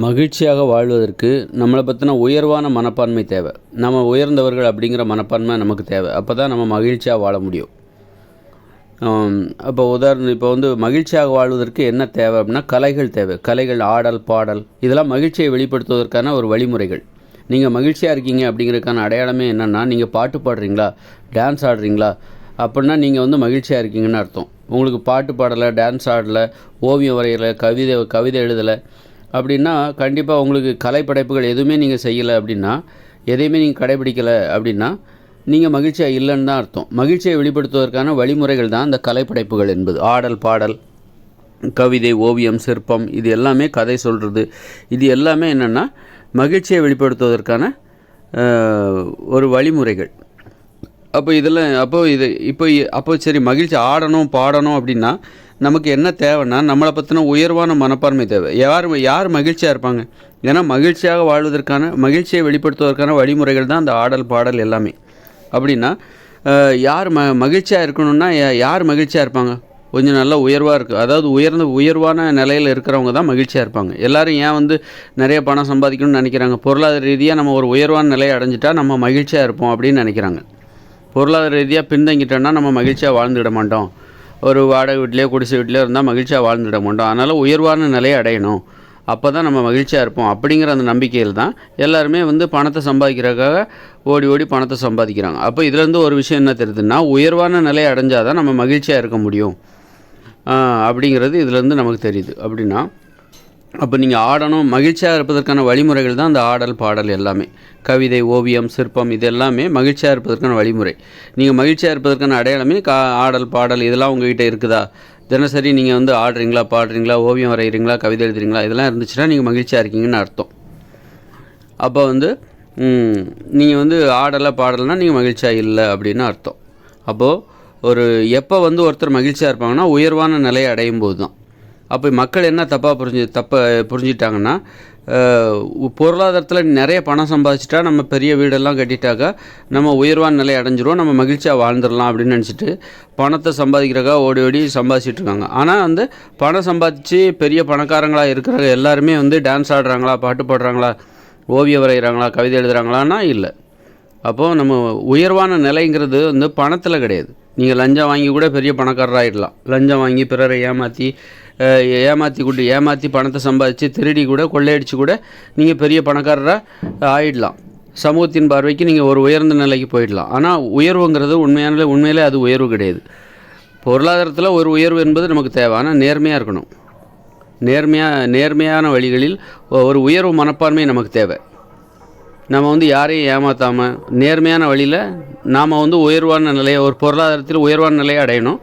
மகிழ்ச்சியாக வாழ்வதற்கு நம்மளை பற்றின உயர்வான மனப்பான்மை தேவை. நம்ம உயர்ந்தவர்கள் அப்படிங்கிற மனப்பான்மை நமக்கு தேவை. அப்போ தான் நம்ம மகிழ்ச்சியாக வாழ முடியும். இப்போ உதாரணம் இப்போ வந்து மகிழ்ச்சியாக வாழ்வதற்கு என்ன தேவை அப்படின்னா கலைகள் தேவை. கலைகள் ஆடல் பாடல் இதெல்லாம் மகிழ்ச்சியை வெளிப்படுத்துவதற்கான ஒரு வழிமுறைகள். நீங்கள் மகிழ்ச்சியாக இருக்கீங்க அப்படிங்கிறதுக்கான அடையாளமே என்னென்னா நீங்கள் பாட்டு பாடுறீங்களா? டான்ஸ் ஆடுறீங்களா? அப்படின்னா நீங்கள் வந்து மகிழ்ச்சியாக இருக்கீங்கன்னு அர்த்தம். உங்களுக்கு பாட்டு பாடலை டான்ஸ் ஆடலை ஓவியம் வரையலை கவிதை கவிதை எழுதலை அப்படின்னா கண்டிப்பாக உங்களுக்கு கலைப்படைப்புகள் எதுவுமே நீங்கள் செய்யலை அப்படின்னா எதையுமே நீங்கள் கடைபிடிக்கலை அப்படின்னா நீங்கள் மகிழ்ச்சியாக இல்லைன்னு தான் அர்த்தம். மகிழ்ச்சியை வெளிப்படுத்துவதற்கான வழிமுறைகள் தான் இந்த கலைப்படைப்புகள் என்பது. ஆடல் பாடல் கவிதை ஓவியம் சிற்பம் இது எல்லாமே கதை சொல்கிறது இது எல்லாமே என்னென்னா மகிழ்ச்சியை வெளிப்படுத்துவதற்கான ஒரு வழிமுறைகள். அப்போ இதில் அப்போது இது இப்போ அப்போ சரி மகிழ்ச்சி ஆடணும் பாடணும் அப்படின்னா நமக்கு என்ன தேவைன்னா நம்மளை பற்றின உயர்வான மனப்பான்மை தேவை. யார் யார் மகிழ்ச்சியாக இருப்பாங்க? ஏன்னா மகிழ்ச்சியாக வாழ்வதற்கான மகிழ்ச்சியை வெளிப்படுத்துவதற்கான வழிமுறைகள் தான் அந்த ஆடல் பாடல் எல்லாமே. அப்படின்னா யார் ம மகிழ்ச்சியாக இருக்கணும்னா யா- யார் மகிழ்ச்சியாக இருப்பாங்க? கொஞ்சம் நல்லா உயர்வாக இருக்குது அதாவது உயர்ந்த உயர்வான நிலையில் இருக்கிறவங்க தான் மகிழ்ச்சியாக இருப்பாங்க. எல்லோரும் ஏன் வந்து நிறைய பணம் சம்பாதிக்கணும்னு நினைக்கிறாங்க? பொருளாதார ரீதியாக நம்ம ஒரு உயர்வான நிலையை அடைஞ்சிட்டா நம்ம மகிழ்ச்சியாக இருப்போம் அப்படின்னு நினைக்கிறாங்க. பொருளாதார ரீதியாக பின்தங்கிட்டோன்னா நம்ம மகிழ்ச்சியாக வாழ்ந்துட மாட்டோம். ஒரு வாடகை வீட்லேயோ குடிசை வீட்லேயோ இருந்தால் மகிழ்ச்சியாக வாழ்ந்துட மாட்டோம். அதனால் உயர்வான நிலையை அடையணும். அப்போ தான் நம்ம மகிழ்ச்சியாக இருப்போம். அப்படிங்கிற அந்த நம்பிக்கையில் தான் எல்லாருமே வந்து பணத்தை சம்பாதிக்கிறதுக்காக ஓடி ஓடி பணத்தை சம்பாதிக்கிறாங்க. அப்போ இதுலேருந்து ஒரு விஷயம் என்ன தெரியுதுன்னா உயர்வான நிலையை அடைஞ்சால் தான் நம்ம மகிழ்ச்சியாக இருக்க முடியும். அப்படிங்கிறது இதுலேருந்து நமக்கு தெரியுது. அப்படின்னா அப்போ நீங்கள் ஆடணும் மகிழ்ச்சியாக இருப்பதற்கான வழிமுறைகள் தான் அந்த ஆடல் பாடல் எல்லாமே. கவிதை ஓவியம் சிற்பம் இது எல்லாமே மகிழ்ச்சியாக இருப்பதற்கான வழிமுறை. நீங்கள் மகிழ்ச்சியாக இருப்பதற்கான அடையாளமே கா ஆடல் பாடல் இதெல்லாம் உங்ககிட்ட இருக்குதா? தினசரி நீங்கள் வந்து ஆடுறீங்களா பாடுறீங்களா ஓவியம் வரைகிறீங்களா கவிதை எழுதுறீங்களா இதெல்லாம் இருந்துச்சுன்னா நீங்கள் மகிழ்ச்சியாக இருக்கீங்கன்னு அர்த்தம். அப்போ வந்து நீங்கள் வந்து ஆடலை பாடலைன்னா நீங்கள் மகிழ்ச்சியாக இல்லை அப்படின்னு அர்த்தம். அப்போது ஒரு எப்போ வந்து ஒருத்தர் மகிழ்ச்சியாக இருப்பாங்கன்னா உயர்வான நிலையை அடையும் போது தான் அப்போ மக்கள் என்ன தப்பாக புரிஞ்சு தப்பை புரிஞ்சிட்டாங்கன்னா பொருளாதாரத்தில் நிறைய பணம் சம்பாதிச்சிட்டா நம்ம பெரிய வீடெல்லாம் கட்டிட்டாக்கா நம்ம உயர்வான நிலை அடைஞ்சிரும் நம்ம மகிழ்ச்சியாக வாழ்ந்துடலாம் அப்படின்னு நினச்சிட்டு பணத்தை சம்பாதிக்கிறக்கா ஓடி ஓடி சம்பாதிச்சிட்டு இருக்காங்க. ஆனால் வந்து பணம் சம்பாதிச்சு பெரிய பணக்காரங்களாக இருக்கிற எல்லாருமே வந்து டான்ஸ் ஆடுறாங்களா பாட்டு பாடுறாங்களா ஓவியம் வரைகிறாங்களா கவிதை எழுதுகிறாங்களான்னா இல்லை. அப்போது நம்ம உயர்வான நிலைங்கிறது வந்து பணத்தில் கிடையாது. நீங்கள் லஞ்சம் வாங்கி கூட பெரிய பணக்காரராகிடலாம் லஞ்சம் வாங்கி பிறரை ஏமாற்றி ஏமாற்றி கொண்டு ஏமாற்றி பணத்தை சம்பாதிச்சு திருடி கூட கொள்ளையடிச்சு கூட நீங்கள் பெரிய பணக்காரராக ஆயிடலாம். சமூகத்தின் பார்வைக்கு நீங்கள் ஒரு உயர்ந்த நிலைக்கு போயிடலாம். ஆனால் உயர்வுங்கிறது உண்மையான உண்மையிலே அது உயர்வு கிடையாது. பொருளாதாரத்தில் ஒரு உயர்வு என்பது நமக்கு தேவை. ஆனால் நேர்மையாக இருக்கணும். நேர்மையாக நேர்மையான வழிகளில் ஒரு உயர்வு மனப்பான்மை நமக்கு தேவை. நம்ம வந்து யாரையும் ஏமாற்றாமல் நேர்மையான வழியில் நாம் வந்து உயர்வான நிலையை ஒரு பொருளாதாரத்தில் உயர்வான நிலையை அடையணும்.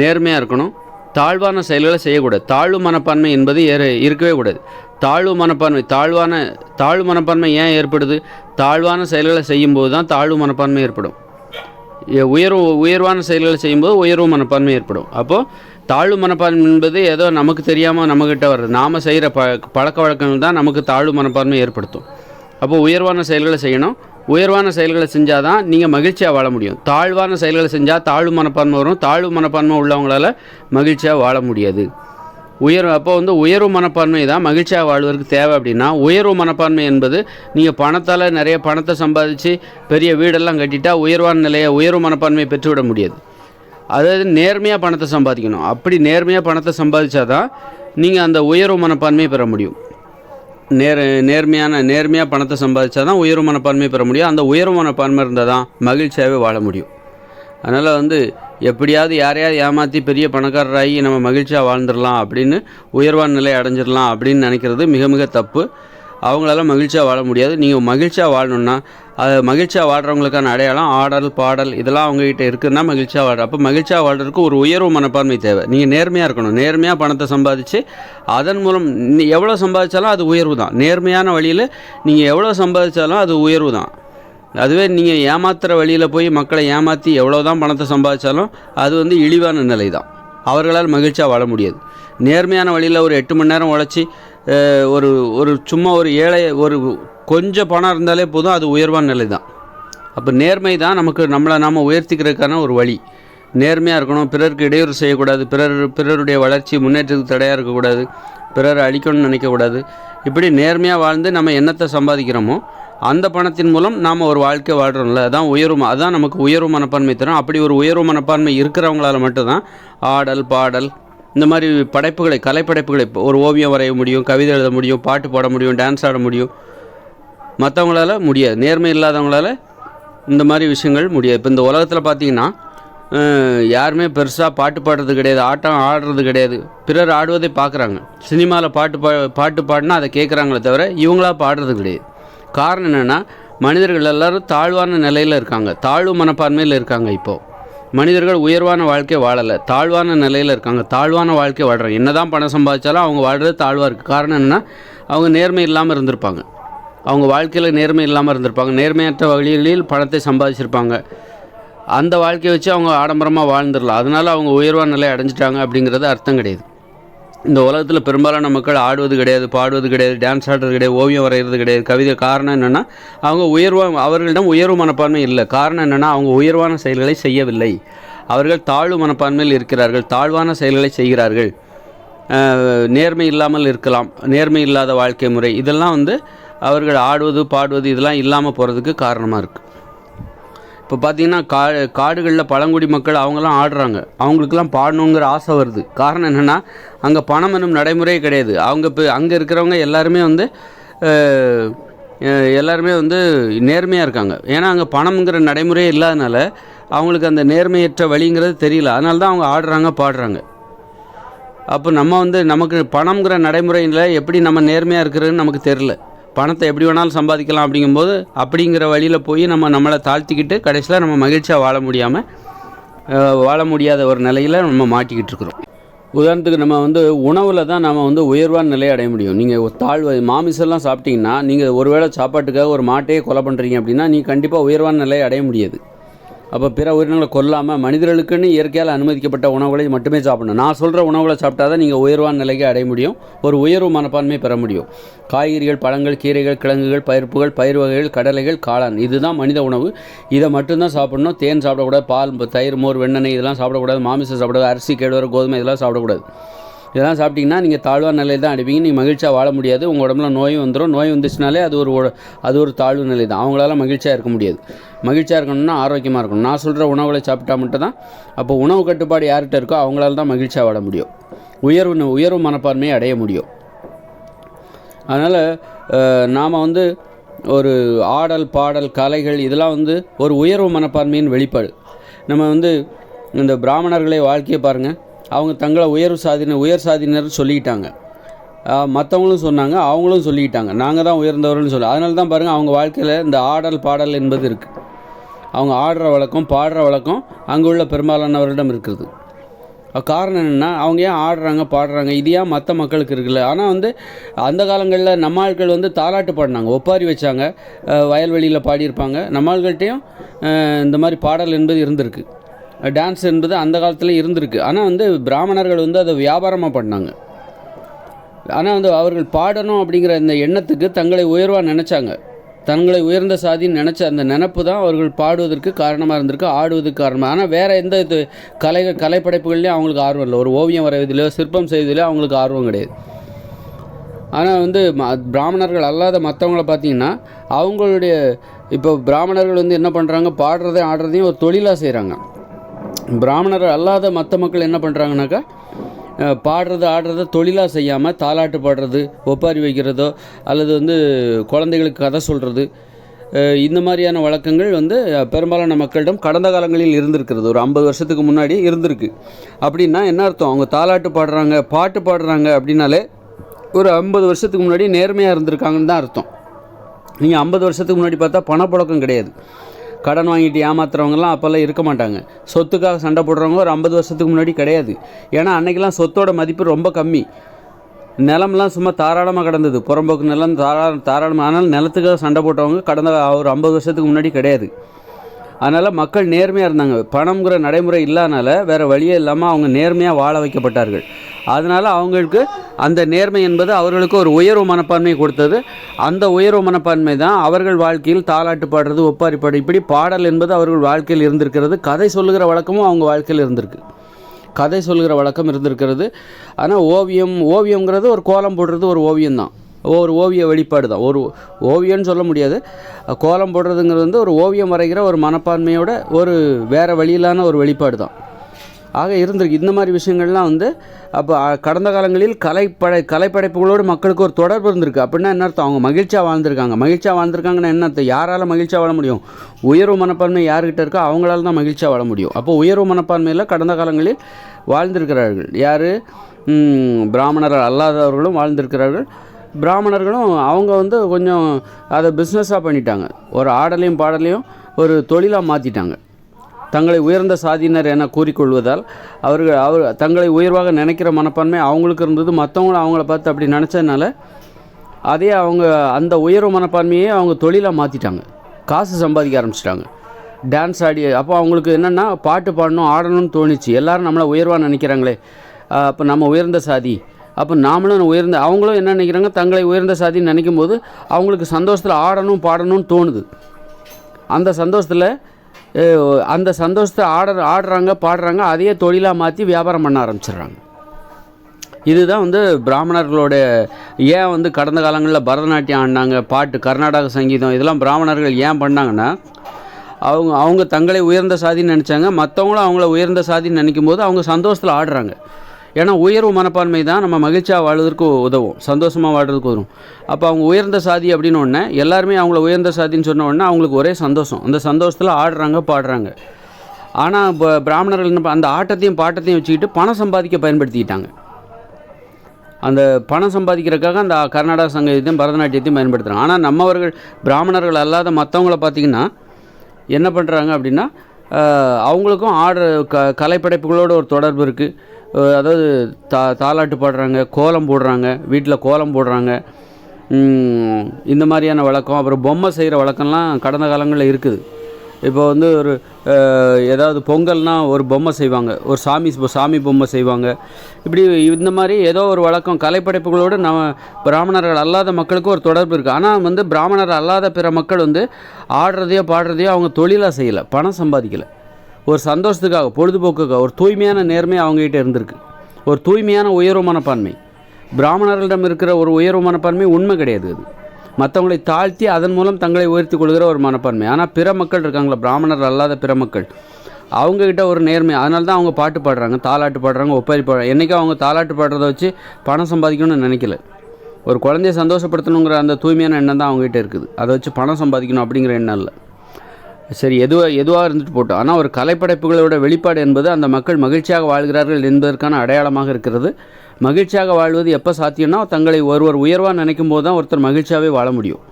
நேர்மையாக இருக்கணும். தாழ்வான செயல்களை செய்யக்கூடாது. தாழ்வு மனப்பான்மை என்பது ஏற இருக்கவே கூடாது. தாழ்வு மனப்பான்மை தாழ்வான தாழ்வு மனப்பான்மை ஏன் ஏற்படுது? தாழ்வான செயல்களை செய்யும்போது தான் தாழ்வு மனப்பான்மை ஏற்படும். உயர்வு உயர்வான செயல்களை செய்யும்போது உயர்வு மனப்பான்மை ஏற்படும். அப்போது தாழ்வு மனப்பான்மை என்பது ஏதோ நமக்கு தெரியாமல் நம்மக்கிட்ட வர்றது. நாம் செய்கிற ப பழக்க வழக்கங்கள் தான் நமக்கு தாழ்வு மனப்பான்மை ஏற்படுத்தும். அப்போது உயர்வான செயல்களை செய்யணும். உயர்வான செயல்களை செஞ்சால் தான் நீங்கள் மகிழ்ச்சியாக வாழ முடியும். தாழ்வான செயல்களை செஞ்சால் தாழ்வு மனப்பான்மை வரும். தாழ்வு மனப்பான்மை உள்ளவங்களால் மகிழ்ச்சியாக வாழ முடியாது. உயர் அப்போ வந்து உயர்வு மனப்பான்மை தான் மகிழ்ச்சியாக வாழ்வதற்கு தேவை அப்படின்னா உயர்வு மனப்பான்மை என்பது நீங்கள் பணத்தால் நிறைய பணத்தை சம்பாதிச்சு பெரிய வீடெல்லாம் கட்டிட்டால் உயர்வான நிலையை உயர்வு மனப்பான்மையை பெற்றுவிட முடியாது. அதாவது நேர்மையாக பணத்தை சம்பாதிக்கணும். அப்படி நேர்மையாக பணத்தை சம்பாதிச்சாதான் நீங்கள் அந்த உயர்வு மனப்பான்மையை பெற முடியும். நேர் நேர்மையான நேர்மையாக பணத்தை சம்பாதிச்சா தான் உயர்வு மனப்பான்மை பெற முடியும். அந்த உயர்வு மனப்பான்மை இருந்தால் தான் மகிழ்ச்சியாகவே வாழ முடியும். அதனால் வந்து எப்படியாவது யாரையாவது ஏமாற்றி பெரிய பணக்காரராகி நம்ம மகிழ்ச்சியாக வாழ்ந்துடலாம் அப்படின்னு உயர்வான நிலை அடைஞ்சிடலாம் அப்படின்னு நினைக்கிறது மிக மிக தப்பு. அவங்களால மகிழ்ச்சியாக வாழ முடியாது. நீங்கள் மகிழ்ச்சியாக வாழணுன்னா அது மகிழ்ச்சியாக வாழ்கிறவங்களுக்கான அடையாளம் ஆடல் பாடல் இதெல்லாம் அவங்ககிட்ட இருக்குன்னா மகிழ்ச்சியாக வாழ்ற. அப்போ மகிழ்ச்சியாக வாழ்கிறதுக்கு ஒரு உயர்வு மனப்பான்மை தேவை. நீங்கள் நேர்மையாக இருக்கணும். நேர்மையாக பணத்தை சம்பாதிச்சு அதன் மூலம் நீ எவ்வளோ சம்பாதிச்சாலும் அது உயர்வு தான். நேர்மையான வழியில் நீங்கள் எவ்வளோ சம்பாதிச்சாலும் அது உயர்வு தான். அதுவே நீங்கள் ஏமாத்துகிற வழியில் போய் மக்களை ஏமாற்றி எவ்வளோ தான் பணத்தை சம்பாதிச்சாலும் அது வந்து இழிவான நிலை தான். அவர்களால் மகிழ்ச்சியாக வாழ முடியாது. நேர்மையான வழியில் ஒரு எட்டு மணி நேரம் உழைச்சி ஒரு ஒரு சும்மா ஒரு ஏழை ஒரு கொஞ்சம் பணம் இருந்தாலே போதும் அது உயர்வான நிலை தான் அப்போ நேர்மை தான் நமக்கு நம்மளை நாம் உயர்த்திக்கிறதுக்கான ஒரு வழி. நேர்மையாக இருக்கணும் பிறருக்கு இடையூறு செய்யக்கூடாது பிறர் பிறருடைய வளர்ச்சி முன்னேற்றத்துக்கு தடையாக இருக்கக்கூடாது பிறரை அழிக்கணும்னு நினைக்கக்கூடாது. இப்படி நேர்மையாக வாழ்ந்து நம்ம என்னத்தை சம்பாதிக்கிறோமோ அந்த பணத்தின் மூலம் நாம் ஒரு வாழ்க்கை வாழ்கிறோம்ல அதான் உயர்வு அதான் நமக்கு உயர்வு மனப்பான்மை தரும். அப்படி ஒரு உயர்வு மனப்பான்மை இருக்கிறவங்களால மட்டும்தான் ஆடல் பாடல் இந்த மாதிரி படைப்புகளை கலைப்படைப்புகளை ஒரு ஓவியம் வரைய முடியும் கவிதை எழுத முடியும் பாட்டு பாட முடியும் டான்ஸ் ஆட முடியும். மற்றவங்களால முடியாது. நேர்மை இல்லாதவங்களால இந்த மாதிரி விஷயங்கள் முடியாது. இப்போ இந்த உலகத்தில் பார்த்தீங்கன்னா யாருமே பெருசாக பாட்டு பாடுறது கிடையாது ஆட்டம் ஆடுறது கிடையாது. பிறர் ஆடுவதை பார்க்குறாங்க சினிமாவில் பாட்டு பா பாட்டு பாடினா அதை கேட்குறாங்களே தவிர இவங்களா பாடுறது கிடையாது. காரணம் என்னென்னா மனிதர்கள் எல்லாரும் தாழ்வான நிலையில் இருக்காங்க. தாழ்வு மனப்பான்மையில் இருக்காங்க இப்போது மனிதர்கள் உயர்வான வாழ்க்கை வாழலை. தாழ்வான நிலையில் இருக்காங்க. தாழ்வான வாழ்க்கை வாழ்கிறாங்க என்னதான் பணம் சம்பாதிச்சாலும் அவங்க வாழ்கிறது தாழ்வாக இருக்குது காரணம் என்னென்னா அவங்க நேர்மை இல்லாமல் இருந்திருப்பாங்க. அவங்க வாழ்க்கையில் நேர்மை இல்லாமல் இருந்திருப்பாங்க. நேர்மையற்ற வழிகளில் பணத்தை சம்பாதிச்சிருப்பாங்க. அந்த வாழ்க்கையை வச்சு அவங்க ஆடம்பரமாக வாழ்ந்துடலாம். அதனால் அவங்க உயர்வான நிலை அடைஞ்சிட்டாங்க அப்படிங்கிறது அர்த்தம் கிடையாது. இந்த உலகத்தில் பெரும்பாலான மக்கள் ஆடுவது கிடையாது பாடுவது கிடையாது டான்ஸ் ஆடுறது கிடையாது ஓவியம் வரைகிறது கிடையாது. கவிதை காரணம் என்னென்னா அவங்க உயர்வாக அவர்களிடம் உயர்வு மனப்பான்மை இல்லை. காரணம் என்னென்னா அவங்க உயர்வான செயல்களை செய்யவில்லை. அவர்கள் தாழ்வு மனப்பான்மையில் இருக்கிறார்கள். தாழ்வான செயல்களை செய்கிறார்கள். நேர்மை இல்லாமல் இருக்கலாம். நேர்மை இல்லாத வாழ்க்கை முறை. இதெல்லாம் வந்து அவர்கள் ஆடுவது பாடுவது இதெல்லாம் இல்லாமல் போகிறதுக்கு காரணமாக இருக்குது இப்போ பார்த்தீங்கன்னா கா காடுகளில் பழங்குடி மக்கள் அவங்கெல்லாம் ஆடுறாங்க. அவங்களுக்கெல்லாம் பாடணுங்கிற ஆசை வருது. காரணம் என்னென்னா அங்கே பணம் என்னும் நடைமுறையே கிடையாது. அவங்க இப்போ அங்கே இருக்கிறவங்க எல்லாருமே வந்து எல்லாருமே வந்து நேர்மையாக இருக்காங்க. ஏன்னா அங்கே பணம்ங்கிற நடைமுறையே இல்லாதனால அவங்களுக்கு அந்த நேர்மையற்ற வழிங்கிறது தெரியல. அதனால தான் அவங்க ஆடுறாங்க பாடுறாங்க. அப்போ நம்ம வந்து நமக்கு பணம்ங்கிற நடைமுறையில் எப்படி நம்ம நேர்மையாக இருக்கிறதுன்னு நமக்கு தெரில பணத்தை எப்படி வேணாலும் சம்பாதிக்கலாம் அப்படிங்கும்போது அப்படிங்கிற வழியில் போய் நம்ம நம்மளை தாழ்த்திக்கிட்டு கடைசியில் நம்ம மகிழ்ச்சியாக வாழ முடியாமல் வாழ முடியாத ஒரு நிலையில் நம்ம மாட்டிக்கிட்டு இருக்கிறோம். உதாரணத்துக்கு நம்ம வந்து உணவில் தான் நம்ம வந்து உயர்வான நிலையை அடைய முடியும். நீங்கள் தாழ்வு மாமிசெல்லாம் சாப்பிட்டீங்கன்னா நீங்கள் ஒருவேளை சாப்பாட்டுக்காக ஒரு மாட்டையே கொலை பண்ணுறீங்க அப்படின்னா நீ கண்டிப்பாக உயர்வான நிலையை அடைய முடியாது. அப்போ பிற உயிரினங்களை கொல்லாமல் மனிதர்களுக்குன்னு இயற்கையால் அனுமதிக்கப்பட்ட உணவுகளை மட்டுமே சாப்பிடணும். நான் சொல்கிற உணவுகளை சாப்பிட்டா தான் நீங்கள் உயர்வான நிலைக்கு அடைய முடியும். ஒரு உயர்வு மனப்பான்மை பெற முடியும். காய்கறிகள் பழங்கள் கீரைகள் கிழங்குகள் பயிர்ப்புகள் பயிர் வகைகள் கடலைகள் காளான். இதுதான் மனித உணவு. இதை மட்டும்தான் சாப்பிடணும். தேன் சாப்பிடக்கூடாது. பால் தயிர் மோர் வெண்ணெய் இதெல்லாம் சாப்பிடக்கூடாது. மாமிசம் சாப்பிடக்கூடாது. அரிசி கேழ்வரை கோதுமை இதெல்லாம் சாப்பிடக்கூடாது. இதெல்லாம் சாப்பிட்டிங்கன்னா நீங்கள் தாழ்வான நிலையில் தான் அடிப்பீங்க. நீங்கள் மகிழ்ச்சியாக வாழ முடியாது. உங்கள் உடம்புல நோயும் வந்துடும் நோய் வந்துச்சுனாலே அது ஒரு அது ஒரு தாழ்வு நிலை தான். அவங்களால மகிழ்ச்சியாக இருக்க முடியாது. மகிழ்ச்சியாக இருக்கணும்னா ஆரோக்கியமாக இருக்கணும். நான் சொல்கிற உணவுகளை சாப்பிட்டா மட்டும் தான். அப்போ உணவு கட்டுப்பாடு யார்கிட்ட இருக்கோ அவங்களால தான் மகிழ்ச்சியாக வாழ முடியும். உயர்வு உயர்வு மனப்பான்மையை அடைய முடியும். அதனால் நாம் வந்து ஒரு ஆடல் பாடல் கலைகள் இதெல்லாம் வந்து ஒரு உயர்வு மனப்பான்மையின் வெளிப்பாடு. நம்ம வந்து இந்த பிராமணர்களை வாழ்க்கையை பாருங்கள் அவங்க தங்களை உயர்வு சாதின உயர் சாதியினர் சொல்லிக்கிட்டாங்க. மற்றவங்களும் சொன்னாங்க அவங்களும் சொல்லிக்கிட்டாங்க. நாங்கள் தான் உயர்ந்தவர்கள்னு சொல்லி. அதனால தான் பாருங்கள் அவங்க வாழ்க்கையில் இந்த ஆடல் பாடல் என்பது இருக்குது அவங்க ஆடுற வழக்கம் பாடுற வழக்கம் அங்கே உள்ள பெரும்பாலானவரிடம் இருக்கிறது. காரணம் என்னென்னா அவங்க ஏன் ஆடுறாங்க பாடுறாங்க? இது ஏன் மற்ற மக்களுக்கு இருக்குல்ல? ஆனால் வந்து அந்த காலங்களில் நம்மாள்கள் வந்து தாலாட்டு பாடினாங்க. ஒப்பாரி வச்சாங்க. வயல்வெளியில் பாடியிருப்பாங்க. நம்ம ஆள்கள்ட்டையும் இந்த மாதிரி பாடல் என்பது இருந்திருக்கு. டான்ஸ் என்பது அந்த காலத்தில் இருந்திருக்கு. ஆனால் வந்து பிராமணர்கள் வந்து அதை வியாபாரமாக பண்ணாங்க. ஆனால் வந்து அவர்கள் பாடணும் அப்படிங்கிற இந்த எண்ணத்துக்கு தங்களை உயர்வாக நினச்சாங்க. தங்களை உயர்ந்த சாதின்னு நினச்ச அந்த நினப்பு தான் அவர்கள் பாடுவதற்கு காரணமாக இருந்திருக்கு ஆடுவதற்கு காரணமாக ஆனால் வேறு எந்த இது கலை கலைப்படைப்புகள்லையும் அவங்களுக்கு ஆர்வம் இல்லை. ஒரு ஓவியம் வரைவதிலோ சிற்பம் செய்வதிலோ அவங்களுக்கு ஆர்வம் கிடையாது. ஆனால் வந்து ம- பிராமணர்கள் அல்லாத மற்றவங்கள பார்த்தீங்கன்னா அவங்களுடைய இப்போ பிராமணர்கள் வந்து என்ன பண்ணுறாங்க பாடுறதையும் ஆடுறதையும் ஒரு தொழிலாக செய்கிறாங்க பிராமணர் அல்லாத மற்ற மக்கள் என்ன பண்ணுறாங்கனாக்கா பாடுறது ஆடுறத தொழிலாக செய்யாமல் தாலாட்டு பாடுறது ஒப்பாரி வைக்கிறதோ அல்லது வந்து குழந்தைகளுக்கு கதை சொல்கிறது இந்த மாதிரியான வழக்கங்கள் வந்து பெரும்பாலான மக்களிடம் கடந்த காலங்களில் இருந்திருக்கிறது. ஒரு ஐம்பது வருஷத்துக்கு முன்னாடி இருந்திருக்கு. அப்படின்னா என்ன அர்த்தம்? அவங்க தாலாட்டு பாடுறாங்க பாட்டு பாடுறாங்க அப்படின்னாலே ஒரு ஐம்பது வருஷத்துக்கு முன்னாடி நேர்மையாக இருந்திருக்காங்கன்னு தான் அர்த்தம். நீங்கள் ஐம்பது வருஷத்துக்கு முன்னாடி பார்த்தா பணப்பழக்கம் கிடையாது. கடன் வாங்கிட்டு ஏமாத்துறவங்கலாம் அப்போல்லாம் இருக்க மாட்டாங்க. சொத்துக்காக சண்டை போடுறவங்க ஒரு ஐம்பது வருஷத்துக்கு முன்னாடி கிடையாது. ஏன்னா அன்னைக்கெல்லாம் சொத்தோட மதிப்பு ரொம்ப கம்மி. நிலம்லாம் சும்மா தாராளமாக கிடந்தது. புறம்போக்கு நிலம் தாரா தாராளமாக ஆனால் நிலத்துக்காக சண்டை போட்டவங்க கடந்த ஒரு ஐம்பது வருஷத்துக்கு முன்னாடி கிடையாது. அதனால் மக்கள் நேர்மையாக இருந்தாங்க. பணம்ங்கிற நடைமுறை இல்லாதனால வேறு வழியே இல்லாமல் அவங்க நேர்மையாக வாழ வைக்கப்பட்டார்கள். அதனால் அவங்களுக்கு அந்த நேர்மை என்பது அவர்களுக்கு ஒரு உயர்வு மனப்பான்மை கொடுத்தது. அந்த உயர்வு மனப்பான்மை தான் அவர்கள் வாழ்க்கையில் தாலாட்டு பாடுறது ஒப்பாரி பாடு இப்படி பாடல் என்பது அவர்கள் வாழ்க்கையில் இருந்திருக்கிறது. கதை சொல்லுகிற வழக்கமும் அவங்க வாழ்க்கையில் இருந்திருக்கு. கதை சொல்லுகிற வழக்கம் இருந்திருக்கிறது. ஆனால் ஓவியம் ஓவியங்கிறது ஒரு கோலம் போடுறது ஒரு ஓவியம்தான். ஒரு ஓவிய வெளிப்பாடு தான். ஒரு ஓவியம்னு சொல்ல முடியாது. கோலம் போடுறதுங்கிறது வந்து ஒரு ஓவியம் வரைகிற ஒரு மனப்பான்மையோட ஒரு வேறு வழியிலான ஒரு வெளிப்பாடு தான். ஆக இருந்திருக்கு. இந்த மாதிரி விஷயங்கள்லாம் வந்து அப்போ கடந்த காலங்களில் கலைப்படை கலைப்படைப்புகளோடு மக்களுக்கு ஒரு தொடர்பு இருந்திருக்கு. அப்படின்னா என்ன அர்த்தம்? அவங்க மகிழ்ச்சியாக வாழ்ந்திருக்காங்க. மகிழ்ச்சியாக வாழ்ந்திருக்காங்கன்னா என்ன அர்த்தம்? யாரால் மகிழ்ச்சியாக வாழ முடியும்? உயர்வு மனப்பான்மை யார்கிட்ட இருக்கோ அவங்களால தான் மகிழ்ச்சியாக வாழ முடியும். அப்போ உயர்வு மனப்பான்மையில் கடந்த காலங்களில் வாழ்ந்திருக்கிறார்கள். யார்? பிராமணர் அல்லாதவர்களும் வாழ்ந்திருக்கிறார்கள். பிராமணர்களும் அவங்க வந்து கொஞ்சம் அதை பிஸ்னஸாக பண்ணிட்டாங்க. ஒரு ஆடலையும் பாடலையும் ஒரு தொழிலாக மாற்றிட்டாங்க தங்களை உயர்ந்த சாதியினர் என கூறிக்கொள்வதால் அவர்கள் அவர் தங்களை உயர்வாக நினைக்கிற மனப்பான்மை அவங்களுக்கு இருந்தது. மற்றவங்களும் அவங்கள பார்த்து அப்படி நினச்சதுனால அதே அவங்க அந்த உயர்வு மனப்பான்மையே அவங்க தொழிலாக மாற்றிட்டாங்க காசு சம்பாதிக்க ஆரம்பிச்சிட்டாங்க. டான்ஸ் ஆடி அப்போ அவங்களுக்கு என்னென்னா பாட்டு பாடணும் ஆடணும்னு தோணுச்சு. எல்லாரும் நம்மளை உயர்வாக நினைக்கிறாங்களே. அப்போ நம்ம உயர்ந்த சாதி. அப்போ நாமளும் உயர்ந்த அவங்களும் என்ன நினைக்கிறாங்க? தங்களை உயர்ந்த சாதின்னு நினைக்கும் போது அவங்களுக்கு சந்தோஷத்தில் ஆடணும் பாடணும்னு தோணுது. அந்த சந்தோஷத்தில் அந்த சந்தோஷத்தை ஆட ஆடுறாங்க பாடுறாங்க அதையே தொழிலாக மாற்றி வியாபாரம் பண்ண ஆரம்பிச்சிடுறாங்க. இதுதான் வந்து பிராமணர்களோட ஏன் வந்து கடந்த காலங்களில் பரதநாட்டியம் ஆடினாங்க பாட்டு கர்நாடக சங்கீதம் இதெல்லாம் பிராமணர்கள் ஏன் பண்ணாங்கன்னா அவங்க அவங்க தங்களை உயர்ந்த சாதின்னு நினச்சாங்க மற்றவங்களும் அவங்கள உயர்ந்த சாதின்னு நினைக்கும் போது அவங்க சந்தோஷத்தில் ஆடுறாங்க. ஏன்னா உயர்வு மனப்பான்மை தான் நம்ம மகிழ்ச்சியாக வாழ்வதற்கு உதவும் சந்தோஷமாக வாழ்றதுக்கு உதவும். அப்போ அவங்க உயர்ந்த சாதி அப்படின்னு ஒன்று எல்லாருமே அவங்கள உயர்ந்த சாதின்னு சொன்ன உடனே அவங்களுக்கு ஒரே சந்தோஷம். அந்த சந்தோஷத்தில் ஆடுறாங்க பாடுறாங்க. ஆனால் இப்போ பிராமணர்கள் என்ன அந்த ஆட்டத்தையும் பாட்டத்தையும் வச்சுக்கிட்டு பணம் சம்பாதிக்க பயன்படுத்திக்கிட்டாங்க. அந்த பணம் சம்பாதிக்கிறதுக்காக அந்த கர்நாடக சங்கீதத்தையும் பரதநாட்டியத்தையும் பயன்படுத்துகிறாங்க ஆனால் நம்மவர்கள் பிராமணர்கள் அல்லாத மற்றவங்கள பார்த்திங்கன்னா என்ன பண்ணுறாங்க அப்படின்னா அவங்களுக்கும் ஆடுற க கலைப்படைப்புகளோட ஒரு தொடர்பு இருக்குது அதாவது தா தாலாட்டு பாடுறாங்க கோலம் போடுறாங்க வீட்டில் கோலம் போடுறாங்க. இந்த மாதிரியான வழக்கம் அப்புறம் பொம்மை செய்கிற வழக்கம்லாம் கடந்த காலங்களில் இருக்குது. இப்போ வந்து ஒரு ஏதாவது பொங்கல்னால் ஒரு பொம்மை செய்வாங்க ஒரு சாமி சாமி பொம்மை செய்வாங்க. இப்படி இந்த மாதிரி ஏதோ ஒரு வழக்கம் கலைப்படைப்புகளோடு நம்ம பிராமணர்கள் அல்லாத மக்களுக்கு ஒரு தொடர்பு இருக்குது ஆனால் வந்து பிராமணர் அல்லாத பிற மக்கள் வந்து ஆடுறதையோ பாடுறதையோ அவங்க தொழிலாக செய்யலை பணம் சம்பாதிக்கலை. ஒரு சந்தோஷத்துக்காக பொழுதுபோக்குக்காக ஒரு தூய்மையான நேர்மை அவங்ககிட்ட இருந்திருக்கு. ஒரு தூய்மையான உயர்வு மனப்பான்மை. பிராமணர்களிடம் இருக்கிற ஒரு உயர்வு மனப்பான்மை உண்மை கிடையாது அது. மற்றவங்களை தாழ்த்தி அதன் மூலம் தங்களை உயர்த்தி கொள்கிற ஒரு மனப்பான்மை. ஆனால் பிற மக்கள் இருக்காங்களா பிராமணர் அல்லாத பிற மக்கள். அவங்கக்கிட்ட ஒரு நேர்மை. அதனால தான் அவங்க பாட்டு பாடுறாங்க தாலாட்டு பாடுறாங்க ஒப்பாரி பாடுறாங்க. என்றைக்கும் அவங்க தாலாட்டு பாடுறத வச்சு பணம் சம்பாதிக்கணும்னு நினைக்கல. ஒரு குழந்தைய சந்தோஷப்படுத்தணுங்கிற அந்த தூய்மையான எண்ணம் தான் அவங்ககிட்ட இருக்குது. அதை வச்சு பணம் சம்பாதிக்கணும் அப்படிங்கிற எண்ணம் இல்லை. சரி எதுவாக எதுவாக இருந்துட்டு போட்டோம். ஆனால் ஒரு கலைப்படைப்புகளோட வெளிப்பாடு என்பது அந்த மக்கள் மகிழ்ச்சியாக வாழ்கிறார்கள் என்பதற்கான அடையாளமாக இருக்கிறது. மகிழ்ச்சியாக வாழ்வது எப்போ சாத்தியம்னா தங்களை ஒருவர் உயர்வாக நினைக்கும் போது தான் ஒருத்தர் மகிழ்ச்சியாகவே வாழ முடியும்.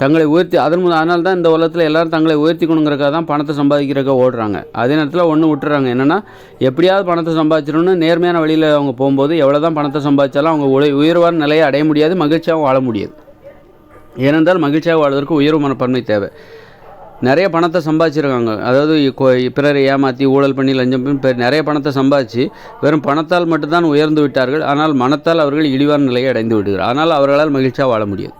தங்களை உயர்த்தி அதன் மூலம் அதனால தான் இந்த உலகத்தில் எல்லாரும் தங்களை உயர்த்திக்கணுங்கிறக்காக தான் பணத்தை சம்பாதிக்கிறக்க ஓடுறாங்க. அதே நேரத்தில் ஒன்று விட்டுறாங்க. என்னென்னா எப்படியாவது பணத்தை சம்பாதிச்சிடணும்னு நேர்மையான வழியில் அவங்க போகும்போது எவ்வளோ தான் பணத்தை சம்பாதிச்சாலும் அவங்க உய உயர்வான நிலையை அடைய முடியாது மகிழ்ச்சியாகவும் வாழ முடியாது. ஏனென்றால் மகிழ்ச்சியாக வாழ்வதற்கு உயர்வு மனப்பான்மை தேவை. நிறைய பணத்தை சம்பாதிச்சிருக்காங்க. அதாவது பிறரை ஏமாற்றி ஊழல் பண்ணி லஞ்சம் பண்ணி நிறைய பணத்தை சம்பாதிச்சு வெறும் பணத்தால் மட்டும்தான் உயர்ந்து விட்டார்கள். ஆனால் மனத்தால் அவர்கள் இழிவான நிலையை அடைந்து விடுகிறார். ஆனால் அவர்களால் மகிழ்ச்சியாக வாழ முடியாது.